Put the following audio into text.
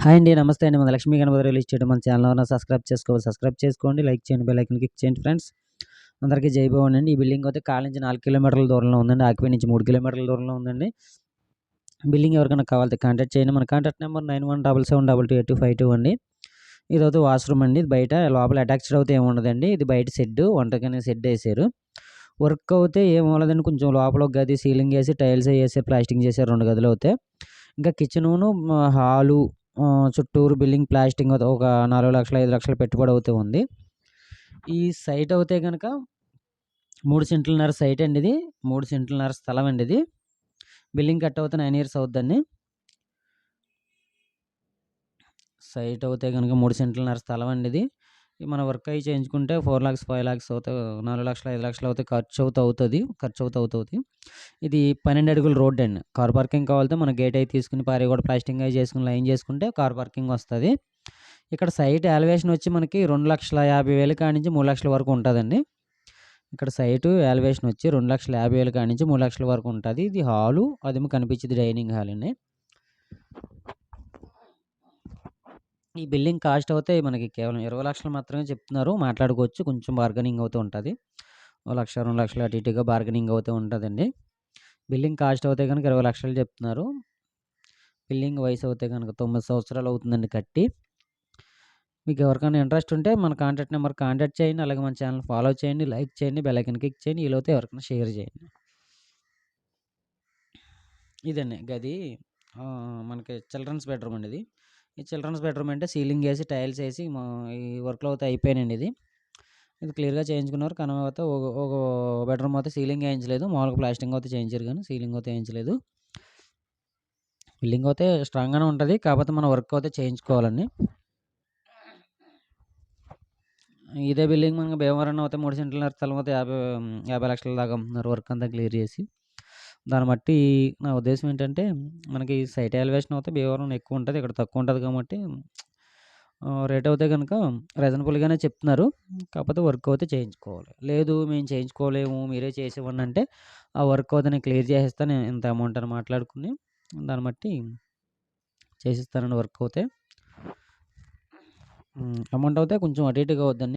Hi అండి నమస్తే అండి. మన లక్ష్మీ గణపతి రిలీజ్ చేయడం మన ఛానల్ ఉన్న సబ్స్క్రైబ్ చేసుకోవాలి సబ్స్క్రైబ్ చేసుకోండి. లైక్ చేయండి బెల్ ఐకన్ క్లిక్ చేయండి ఫ్రెండ్స్. అందరికీ జైభవన్ అండి. ఈ బిల్డింగ్ అయితే కాల్ నుంచి నాలుగు కిలోమీటర్ల దూరంలో ఉందండి. ఆకివీ నుంచి మూడు కిలోమీటర్ల దూరంలో ఉందండి. బిల్డింగ్ ఎవరికైనా కావాలి కాంటాక్ట్ చేయండి. మన contact number nine one double seven double two eight two five two అండి. ఇది అయితే వాష్రూమ్ అండి. బయట లోపల అటాచ్డ్ అయితే ఏముండదండి ఇది బయట షెడ్ వంటకనే షెడ్ వేసారు. వర్క్ అయితే ఏం అవ్వలేదండి. కొంచెం లోపల ఒక గది సీలింగ్ వేసి టైల్స్ వేసారు ప్లాస్టింగ్ చేశారు రెండు గదులు అయితే. ఇంకా కిచెను హాలు చుట్టూరు బిల్డింగ్ ప్లాస్టింగ్ ఒక నాలుగు లక్షల ఐదు లక్షల పెట్టుబడి అవుతూ ఉంది. ఈ సైట్ అయితే కనుక మూడు సెంట్లన్నర సైట్ అండి ఇది. మూడు సెంట్లన్నర స్థలం అండి ఇది. బిల్డింగ్ కట్ అవుతే నైన్ ఇయర్స్ అవుద్దండి. సైట్ అవుతే కనుక మూడు సెంట్లన్నర స్థలం అండి ఇది. మన వర్క్ అయి చేయించుకుంటే ఫోర్ లాక్స్ ఫైవ్ లాక్స్ అవుతాయి నాలుగు లక్షల ఐదు లక్షలు అవుతాయి ఖర్చు అవుతా అవుతుంది ఖర్చు అవుతా అవుతుంది. ఇది పన్నెండు అడుగుల రోడ్ అండి కార్ పార్కింగ్ కావాలంటే మన గేట్ అయి తీసుకుని పారి కూడా ప్లాస్టింగ్ అయి చేసుకుని లైన్ చేసుకుంటే కార్ పార్కింగ్ వస్తుంది. ఇక్కడ సైట్ ఎలివేషన్ వచ్చి మనకి రెండు లక్షల యాభై వేలు కానించి నుంచి మూడు లక్షల వరకు ఉంటుందండి. ఇక్కడ సైటు ఎలివేషన్ వచ్చి రెండు లక్షల యాభై వేలు కానించి నుంచి మూడు లక్షల వరకు ఉంటుంది. ఇది హాలు అది కనిపించింది డైనింగ్ హాల్ అండి. ఈ బిల్డింగ్ కాస్ట్ అయితే మనకి కేవలం ఇరవై లక్షలు మాత్రమే చెప్తున్నారు. మాట్లాడుకోవచ్చు. కొంచెం బార్గెనింగ్ అవుతూ ఉంటుంది. ఓ లక్ష రెండు లక్షలు అటు ఇటుగా బార్గెనింగ్ అవుతూ ఉంటుందండి. బిల్డింగ్ కాస్ట్ అయితే కనుక ఇరవై లక్షలు చెప్తున్నారు. బిల్డింగ్ వయసు అయితే కనుక తొమ్మిది సంవత్సరాలు అవుతుందండి కట్టి. మీకు ఎవరికైనా ఇంట్రెస్ట్ ఉంటే మన కాంటాక్ట్ నెంబర్ కాంటాక్ట్ చేయండి. అలాగే మన ఛానల్ ఫాలో చేయండి. లైక్ చేయండి. బెలైకన్ క్లిక్ చేయండి. వీలైతే ఎవరికైనా షేర్ చేయండి. ఇదండి గది. మనకి చిల్డ్రన్స్ బెడ్రూమ్ అండి ఇది. ఈ చిల్డ్రన్స్ బెడ్రూమ్ అంటే సీలింగ్ వేసి టైల్స్ వేసి ఈ వర్క్లో అయితే అయిపోయానండి ఇది. ఇది క్లియర్గా చేయించుకున్నారు. కానీ అయితే ఒక బెడ్రూమ్ అయితే సీలింగ్ వేయించలేదు. మామూలుగా ప్లాస్టింగ్ అయితే చేయించారు కానీ సీలింగ్ అయితే వేయించలేదు. బిల్డింగ్ అయితే స్ట్రాంగ్గానే ఉంటుంది. కాకపోతే మన వర్క్ అయితే చేయించుకోవాలండి. ఇదే బిల్డింగ్ మనకి భీమవరం అయితే మూడు సెంట్ల స్థలం అయితే యాభై యాభై లక్షల దాకా అమ్ముతున్నారు వర్క్ అంతా క్లియర్ చేసి. దాన్ని బట్టి నా ఉద్దేశం ఏంటంటే మనకి సైట్ ఎలివేషన్ అయితే భీమవరం ఎక్కువ ఉంటుంది ఇక్కడ తక్కువ ఉంటుంది కాబట్టి రేట్ అయితే కనుక రీజనబుల్గానే చెప్తున్నారు. కాకపోతే వర్క్ అయితే చేయించుకోవాలి. లేదు మేము చేయించుకోలేము మీరే చేసేవ్వండి అంటే ఆ వర్క్ అయితే నేను క్లియర్ చేసేస్తాను ఇంత అమౌంట్ అని మాట్లాడుకుని దాన్ని బట్టి చేసిస్తానండి వర్క్ అయితే అమౌంట్ అయితే కొంచెం అటు ఇటుగా అవుద్దండి.